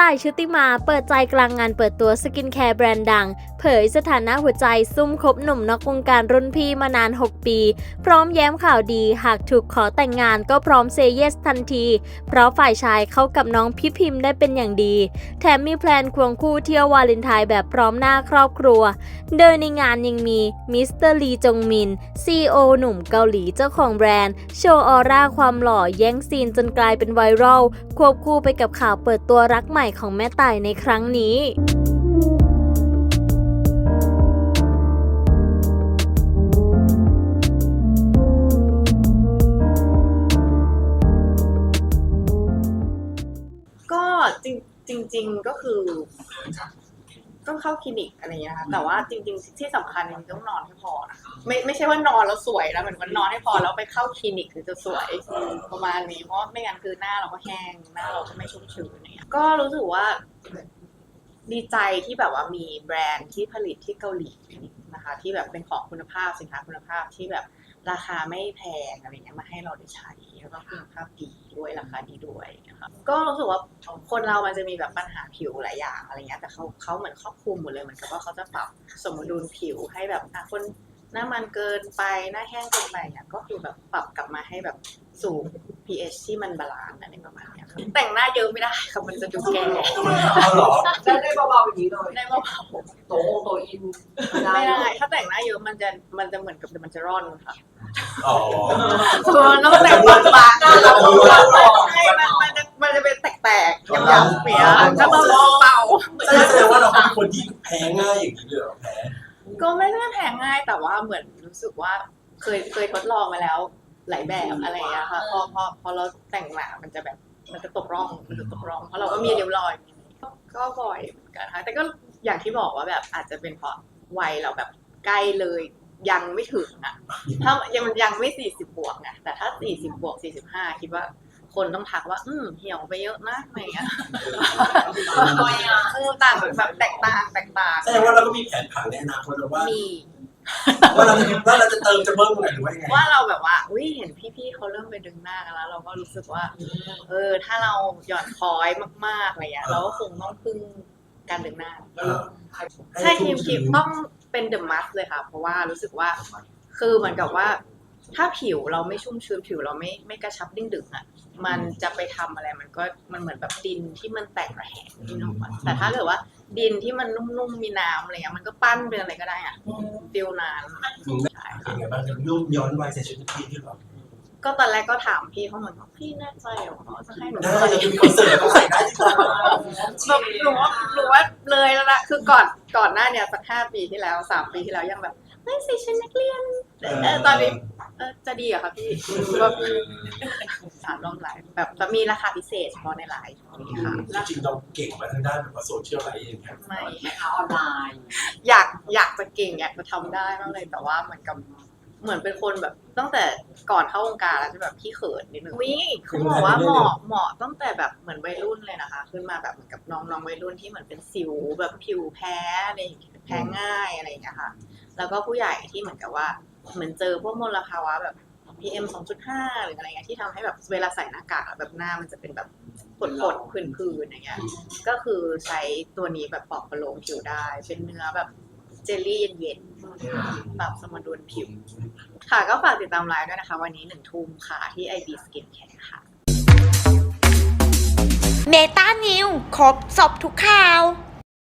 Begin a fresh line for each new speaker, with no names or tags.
ต่ายชุติมาเปิดใจกลางงานเปิดตัวสกินแคร์แบรนด์ดัง เผยสถานะหัวใจซุ่มคบหนุ่มนอกวงการรุ่นพี่มานาน 6 ปี พร้อมแย้มข่าวดีหากถูกขอแต่งงานก็พร้อมเซเยสทันที เพราะฝ่ายชายเข้ากับน้องพี่พิมพ์ได้เป็นอย่างดี แถมมีแพลนควงคู่เที่ยววาเลนไทน์แบบพร้อมหน้าครอบครัวโดยในงานยังมีมิสเตอร์ลีจงมินซีโอหนุ่มเกาหลีเจ้าของแบรนด์ โชว์ออร่าความหล่อแย่งซีนจนกลายเป็นไวรัลควบคู่ไปกับข่าวเปิดตัวรักใหม่ของแม่ต่ายในครั้งนี้
ก็จริงจริง ๆ ก็คือ ต้องเข้าคลินิกอะไรอย่างเงี้ยค่ะแต่ว่าจริงๆที่สำคัญจริงๆต้องนอนให้พอนะไม่ไม่ใช่ว่านอนแล้วสวยนะเหมือนว่านอนให้พอแล้วไปเข้าคลินิกถึงจะสวยประมาณนี้เพราะว่าไม่งั้นคือหน้าเราก็แห้งหน้าเราก็ไม่ชุ่มชื้นอะไรเงี้ยก็รู้สึกว่า ดีใจที่แบบว่ามีแบรนด์ที่ผลิตที่เกาหลีนะคะ ที่แบบเป็นของคุณภาพสินค้าคุณภาพที่แบบ ราคาไม่แพงอะไรเงี้ยมาให้เราได้ใช้แล้วก็คุณภาพดีด้วยราคาดีด้วยนะคะก็รู้สึกว่าคนเรามันจะมีแบบปัญหาผิวหลายอย่างอะไรเงี้ยแต่เขาเขาเหมือนครอบคลุมหมดเลยเหมือนกับว่าเขาจะปรับสมดุลผิวให้แบบคนหน้ามันเกินไปหน้าแห้งเกินไปเนี่ยก็คือแบบปรับกลับมาให้แบบสู่ pH ที่มันบาลานซ์อะไรประมาณเนี้ แต่งหน้าเยอะไม่ได้ค่ะมันจะดูแก่
เอาเหรอ
ได้ได้เบาๆอย่างนี้เลย
ได้เบา
โตองโตอิน
ๆไม่ได้ถ้าแต่งหน้าเยอะมันจะมันจะเหมือนกับมันจะร่อนค่ะ
อ๋อ
มันต้องแต่งบางๆใช่มันมันจะมันจะเป็นแตกๆยำๆเปียก็เบาเบา
แสดงว่าเราเป็นคนที่แพ้ง่ายอย่างนี้เลยเหรอแพ้
ๆก็ไม่ได้แพงง่ายแต่ว่าเหมือนรู้สึกว่าเคยเคยทดลองมาแล้ว หลายแบบอะไรอย่างเงี้ยค่ะพอพอพอเราแต่งหนามันจะแบบ มันจะตกร่องมันจะตกร่องเพราะเราก็มีริ้วรอย ก็บ่อยเหมือนกันค่ะแต่ก็อย่างที่บอกว่าแบบอาจจะเป็นเพราะวัยเราแบบใกล้เลยยังไม่ถึงอะ ถ้ายังมันยังไม่สี่สิบบวกไงแต่ถ้าสี่สิบบวกสี่สิบห้าคิดว่าคนต้องทักว่า อืมเหี่ยวไปเยอะนะอะไรอย่างเงี้ยเออต่างแบบแตกต่างแตกต่าง
แสดงว่าเราก็มีแผนผังในอนาคตแล้วว่า
มี
ว่าเราจะว่าเราจะเติมจะเบิ้ลตรงไหนหรือว่ายังไง
ว่าเราแบบว่าอุ้ยเห็นพี่ๆเขาเริ่มไปดึงหน้ากันแล้ว เราก็รู้สึกว่า เออ ถ้าเราหย่อนคอยมากๆอะไรอย่างเงี้ยเราก็คงต้องพึ่งการดึงหน้า
เออ
ใช่ครีมครีมต้องเป็นเดอะมัสเลยค่ะ เพราะว่ารู้สึกว่า คือเหมือนกับว่า ถ้าผิวเราไม่ชุ่มชื้นผิวเราไม่ไม่กระชับดิ้งดึงอะ มันจะไปทำอะไรมันก็มันเหมือนแบบดินที่มันแตกระแหงนี่นึกออกปะแต่ถ้าเกิดว่า ดินที่มันนุ่มๆมีน้ำอะไรเงี้ยมันก็ปั้นเป็นอะไรก็ได้อะฟิลนานใช่
เป็นไงบ้างจะยุ่งย้อนวัยใส่ชุดนักเรียนที่หรอ
ก็ตอนแรกก็ถามพี่เขาเหมือนว่าพี่แน่ใจเหรอว่าจะให้หนู
ได้
ใส่
จะมีคอนเสิร์ตต้องใส่ได้ที่บ้าน
แบบหนูว่าหนูว่าเลยแล้วละคือก่อนก่อนหน้าเนี่ยสักห้าปีที่แล้วสามปีที่แล้วยังแบบไม่ใส่ชุดนักเรียนเออตอนนี้เออจะดีเหรอะคะพี่แบบสามรอบไลฟ์แบบจะมีราคาพิเศษเฉพาะในไลฟ์อย่างนี้ ค่ะ
จริงๆเราเก่งมาทางด้านแบบว่าโซเชียลไลฟ์อย่างเงี้ย
ไม่
แม่ค้าออนไลน์
อยากอยากจะเก่งอยากจะทำได้มากเลยแต่ว่าเหมือนกับเหมือนเป็นคนแบบตั้งแต่ก่อนเข้าวงการแล้วจะแบบขี้เขินนิดนึงวิเขาบอกว่าเหมาะเหมาะตั้งแต่แบบเหมือนวัยรุ่นเลยนะคะ ขึ้นมาแบบเหมือนกับน้องน้องวัยรุ่นที่เหมือนเป็นสิวแบบผิวแพ้อะไรอย่างเงี้ยแพ้ง่ายอะไรอย่างเงี้ยค่ะ แล้วก็ผู้ใหญ่ที่เหมือนกับว่า เหมือนเจอพวกมลภาวะแบบ PM 2.5 หรืออะไรเงี้ยที่ทำให้แบบเวลาใส่หน้ากากอะแบบหน้ามันจะเป็นแบบกดๆผื่นๆอย่างเงี้ยก็คือใช้ตัวนี้แบบปลอบประโลมผิวได้ เป็นเนื้อแบบเจลลี่เย็นๆปรับสมดุลผิว ค่ะก็ฝากติดตามไลฟ์ด้วยนะคะ วันนี้หนึ่งทุ่มค่ะที่ IB Skin Care ค่ะ
เมตานิวครบสอบทุกข่าว